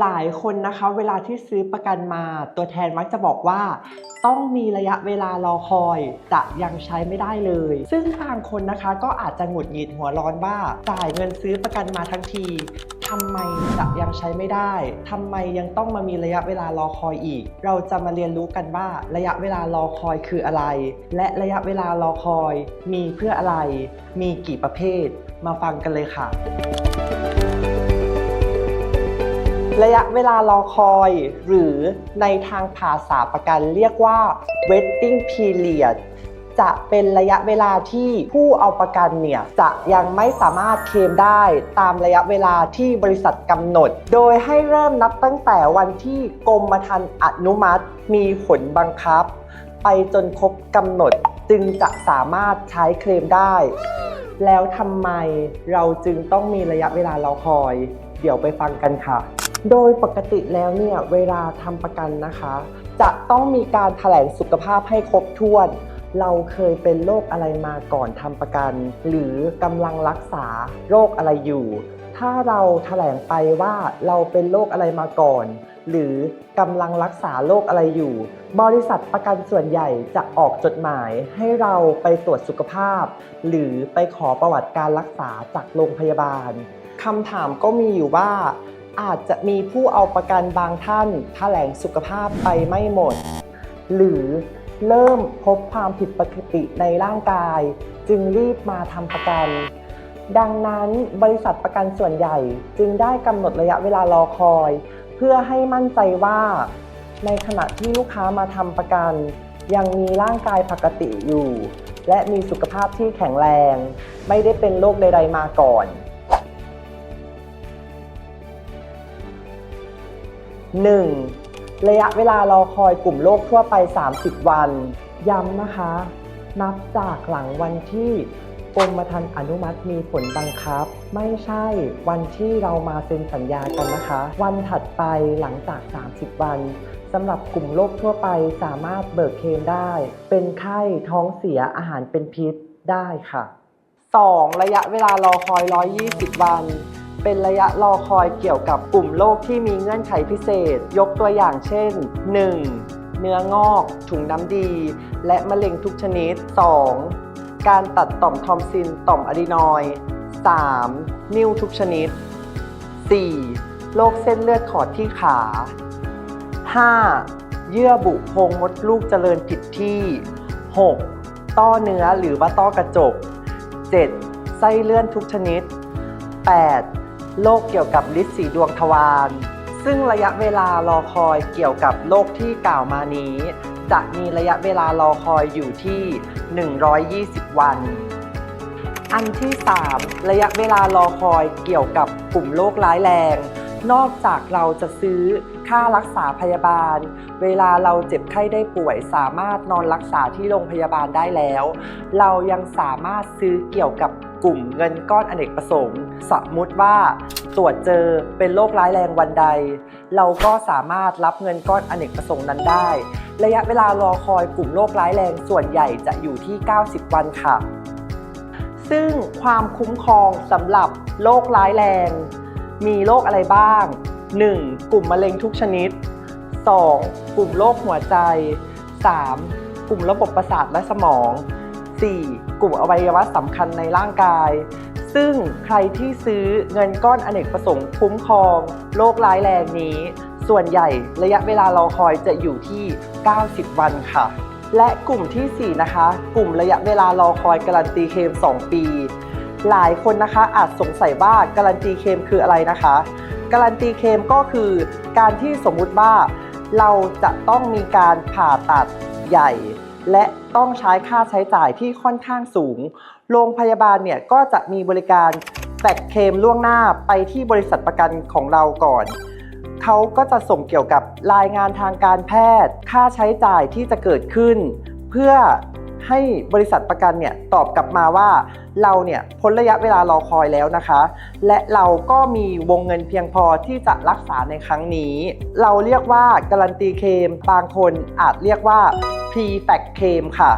หลายคนนะคะเวลาที่ซื้อประกันมา ตัวแทนมักจะบอกว่า ต้องมีระยะเวลารอคอยจะยังใช้ไม่ได้เลย ซึ่งบางคนนะคะก็อาจจะหงุดหงิดหัวร้อนว่าจ่ายเงินซื้อประกันมาทั้งทีทำไมจะยังใช้ไม่ได้ทำไมยังต้องมามีระยะเวลารอคอยอีก เราจะมาเรียนรู้กันว่าระยะเวลารอคอยคืออะไร และระยะเวลารอคอยมีเพื่ออะไร มีกี่ประเภท มาฟังกันเลยค่ะ ระยะเวลารอคอย หรือในทางภาษาประกันเรียกว่า waiting period จะเป็นระยะเวลาที่ผู้เอาประกันเนี่ยจะยังไม่สามารถเคลมได้ตามระยะเวลาที่บริษัทกำหนด โดยให้เริ่มนับตั้งแต่วันที่กรมธรรม์อนุมัติ มีผลบังคับ ไปจนครบกำหนดจึงจะสามารถใช้เคลมได้ แล้วทำไมเราจึงต้องมีระยะเวลารอคอย เดี๋ยวไปฟังกันค่ะ โดยปกติแล้วเนี่ยเวลาทำประกันนะคะ จะต้องมีการแถลงสุขภาพให้ครบถ้วน เราเคยเป็นโรคอะไรมาก่อนทำประกัน หรือกำลังรักษาโรคอะไรอยู่ ถ้าเราแถลงไปว่าเราเป็นโรคอะไรมาก่อน หรือกำลังรักษาโรคอะไรอยู่ บริษัทประกันส่วนใหญ่จะออกจดหมายให้เราไปตรวจสุขภาพ หรือไปขอประวัติการรักษาจากโรงพยาบาลคำถามก็มีอยู่ว่า อาจจะมีผู้เอาประกันบางท่านแถลงสุขภาพไปไม่หมด หรือเริ่มพบความผิดปกติในร่างกาย จึงรีบมาทำประกัน ดังนั้นบริษัทประกันส่วนใหญ่จึงได้กำหนดระยะเวลารอคอย เพื่อให้มั่นใจว่า ในขณะที่ลูกค้ามาทำประกัน ยังมีร่างกายปกติอยู่ และมีสุขภาพที่แข็งแรง ไม่ได้เป็นโรคใด ๆ มาก่อน 1. ระยะเวลารอคอยกลุ่มโรคทั่วไป 30 วัน ย้ำนะคะ นับจากหลังวันที่กรมธรรม์อนุมัติมีผลบังคับ ไม่ใช่วันที่เรามาเซ็นสัญญากันนะคะ วันถัดไปหลังจาก 30 วันสำหรับกลุ่มโรคทั่วไปสามารถเบิกเคลมได้ เป็นไข้ท้องเสียอาหารเป็นพิษได้ค่ะ 2. ระยะเวลารอคอย 120 วัน เป็นระยะรอคอยเกี่ยวกับกลุ่มโรคที่มีเงื่อนไขพิเศษ ยกตัวอย่างเช่น 1. เนื้องอก ถุงน้ำดี และมะเร็งทุกชนิด 2. การตัดต่อมทอมซินต่อมอะดีนอยด์ 3. นิ่วทุกชนิด 4. โรคเส้นเลือดขอดที่ขา 5. เยื่อบุโพรงมดลูกเจริญผิดที่ 6. ต้อเนื้อหรือว่าต้อกระจก 7. ไส้เลื่อนทุกชนิด 8. โรคเกี่ยวกับลิ์สีดวงทวารซึ่งระยะเวลารอคอยเกี่ยวกับโรคที่กล่าวมานี้ จะมีระยะเวลารอคอยอยู่ที่ 120 วัน อันที่ 3 ระยะเวลารอคอยเกี่ยวกับกลุ่มโรคร้ายแรง นอกจากเราจะซื้อค่ารักษาพยาบาล เวลาเราเจ็บไข้ได้ป่วยสามารถนอนรักษาที่โรงพยาบาลได้แล้ว เรายังสามารถซื้อเกี่ยวกับ กลุ่มเงินก้อนอเนกประสงค์ สมมุติว่าตรวจเจอเป็นโรคร้ายแรงวันใด เราก็สามารถรับเงินก้อนอเนกประสงค์นั้นได้ ระยะเวลารอคอยกลุ่มโรคร้ายแรงส่วนใหญ่จะอยู่ที่ 90 วันค่ะ ซึ่งความคุ้มครองสำหรับโรคร้ายแรง มีโรคอะไรบ้าง 1. กลุ่มมะเร็งทุกชนิด 2. กลุ่มโรคหัวใจ 3. กลุ่มระบบประสาทและสมอง 4. กลุ่มอวัยวะสำคัญในร่างกาย ซึ่งใครที่ซื้อเงินก้อนอเนกประสงค์คุ้มครองโรคร้ายแรงนี้ ส่วนใหญ่ระยะเวลารอคอยจะอยู่ที่ 90 วันค่ะ และกลุ่มทีสี่ 4 นะคะ กลุ่มระยะเวลารอคอยการันตีเคม 2 ปี หลายคนนะคะอาจสงสัยว่าการันตีเคมคืออะไรนะคะการันตีเคมก็คือการที่สมมุติว่าเราจะต้องมีการผ่าตัดใหญ่ และต้องใช้ค่าใช้จ่ายที่ค่อนข้างสูง โรงพยาบาลเนี่ยก็จะมีบริการแบกเคมล่วงหน้าไปที่บริษัทประกันของเราก่อน เขาก็จะส่งเกี่ยวกับรายงานทางการแพทย์ ค่าใช้จ่ายที่จะเกิดขึ้น เพื่อ ให้บริษัทประกันเนี่ยตอบกลับมาว่าเราเนี่ยพ้นระยะเวลารอคอยแล้วนะคะ และเราก็มีวงเงินเพียงพอที่จะรักษาในครั้งนี้ เราเรียกว่าการันตีเคลมบางคนอาจเรียกว่า p r e f a c t claim ค่ะ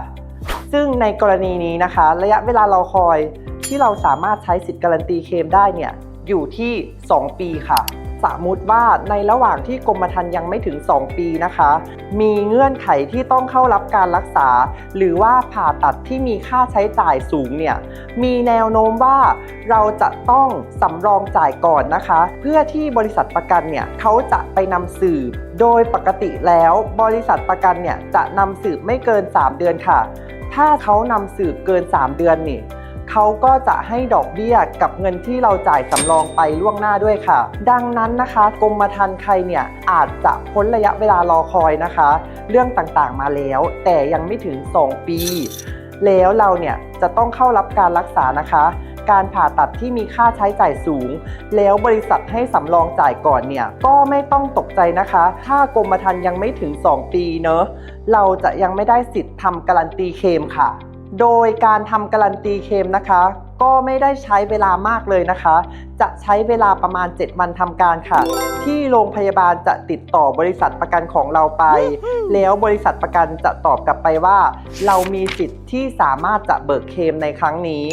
ซึ่งในกรณีนี้นะคะ ระยะเวลารอคอยที่เราสามารถใช้สิทธิ์การันตีเคลมได้เนี่ยอยู่ที่ 2 ปีค่ะ สมมุติว่าในระหว่างที่กรมธรรม์ยังไม่ถึง 2 ปีนะคะ มีเงื่อนไขที่ต้องเข้ารับการรักษา หรือว่าผ่าตัดที่มีค่าใช้จ่ายสูงเนี่ยมีแนวโน้มว่าเราจะต้องสำรองจ่ายก่อนนะคะ เพื่อที่บริษัทประกันเนี่ยเขาจะไปนำสืบ โดยปกติแล้วบริษัทประกันเนี่ยจะนำสืบไม่เกิน 3 เดือนค่ะ ถ้าเขานำสืบเกิน 3 เดือนนี่ เขาก็จะให้ดอกเบี้ยกับเงินที่เราจ่ายสำรองไปล่วงหน้าด้วยค่ะ ดังนั้นนะคะกรมธรรม์ไทยเนี่ยอาจจะพ้นระยะเวลารอคอยนะคะ เรื่องต่างๆมาแล้ว แต่ยังไม่ถึง 2 ปี แล้วเราเนี่ยจะต้องเข้ารับการรักษานะคะการผ่าตัดที่มีค่าใช้จ่ายสูง แล้วบริษัทให้สำรองจ่ายก่อนเนี่ย ก็ไม่ต้องตกใจนะคะ ถ้ากรมธรรม์ยังไม่ถึง 2 ปีเนอะเราจะยังไม่ได้สิทธิ์ทำการันตีเคลมค่ะ โดยการทำการันตีเคลมนะคะ ก็ไม่ได้ใช้เวลามากเลยนะคะ จะใช้เวลาประมาณ 7 วันทำการค่ะ ที่โรงพยาบาลจะติดต่อบริษัทประกันของเราไป แล้วบริษัทประกันจะตอบกลับไปว่า เรามีสิทธิ์ที่สามารถจะเบิกเคลมในครั้งนี้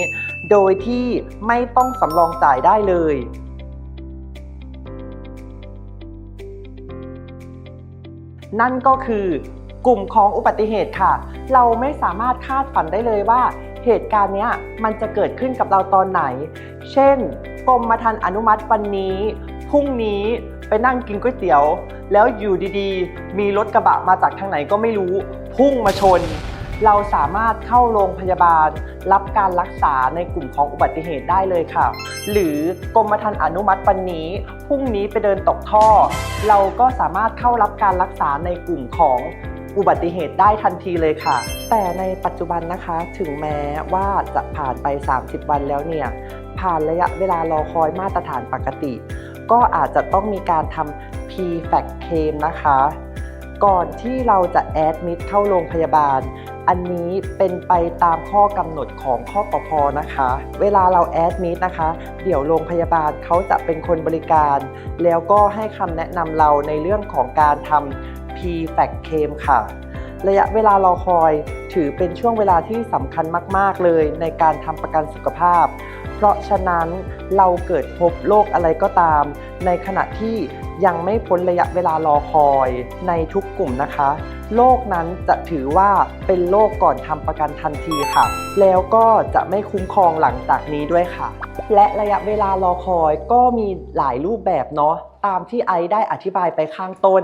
โดยที่ไม่ต้องสำรองจ่ายได้เลยนั่นก็คือ กลุ่มของอุบัติเหตุค่ะ เราไม่สามารถคาดฝันได้เลยว่าเหตุการณ์นี้มันจะเกิดขึ้นกับเราตอนไหน เช่นกรมธรรม์อนุมัติวันนี้ พรุ่งนี้ไปนั่งกินก๋วยเตี๋ยว แล้วอยู่ดีๆ มีรถกระบะมาจากทางไหนก็ไม่รู้ พุ่งมาชน เราสามารถเข้าโรงพยาบาล รับการรักษาในกลุ่มของอุบัติเหตุได้เลยค่ะ หรือกรมธรรม์อนุมัติวันนี้ พรุ่งนี้ไปเดินตกท่อ เราก็สามารถเข้ารับการรักษาในกลุ่มของ อุบัติเหตุได้ทันทีเลยค่ะ แต่ในปัจจุบันนะคะถึงแม้ว่าจะผ่านไป 30 วันแล้วเนี่ย ผ่านระยะเวลารอคอยมาตรฐานปกติ ก็อาจจะต้องมีการทำ P-FAC claim นะคะ ก่อนที่เราจะแอดมิดเข้าโรงพยาบาล อันนี้เป็นไปตามข้อกำหนดของข้อกพนะคะ เวลาเราแอดมิดนะคะ เดี๋ยวโรงพยาบาลเขาจะเป็นคนบริการ แล้วก็ให้คำแนะนำเราในเรื่องของการทำ P-FAC c a m ค่ะ ระยะเวลารอคอยถือเป็นช่วงเวลาที่สำคัญมาก ๆ เลยในการทำประกันสุขภาพ เพราะฉะนั้นเราเกิดพบโรคอะไรก็ตาม ในขณะที่ยังไม่พ้นระยะเวลารอคอยในทุกกลุ่มนะคะโรคนั้นจะถือว่าเป็นโรคก่อนทำประกันทันทีค่ะ แล้วก็จะไม่คุ้มครองหลังจากนี้ด้วยค่ะ และระยะเวลารอคอยก็มีหลายรูปแบบเนาะตามที่ไอได้อธิบายไปข้างต้น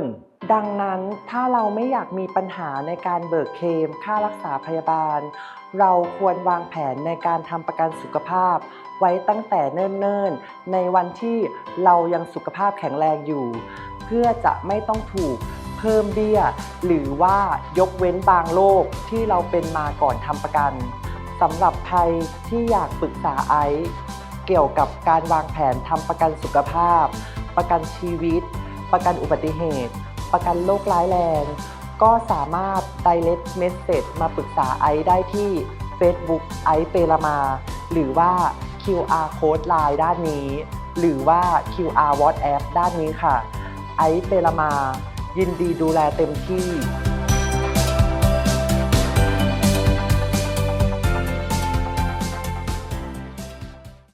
ดังนั้นถ้าเราไม่อยากมีปัญหาในการเบิกเคลมค่ารักษาพยาบาล เราควรวางแผนในการทำประกันสุขภาพ ไว้ตั้งแต่เนิ่นๆ ในวันที่เรายังสุขภาพแข็งแรงอยู่ เพื่อจะไม่ต้องถูกเพิ่มเบี้ย หรือว่ายกเว้นบางโรคที่เราเป็นมาก่อนทำประกันสำหรับใครที่อยากปรึกษาไอซ์เกี่ยวกับการวางแผนทำประกันสุขภาพ ประกันชีวิต ประกันอุบัติเหตุ ประกันโรคร้ายแรง ก็สามารถ direct message มาปรึกษาไอซ์ได้ที่ Facebook ไอซ์เปรมา หรือว่า QR code line ด้านนี้ หรือว่า QR WhatsApp ด้านนี้ค่ะ ไอซ์เปรมา ยินดีดูแลเต็มที่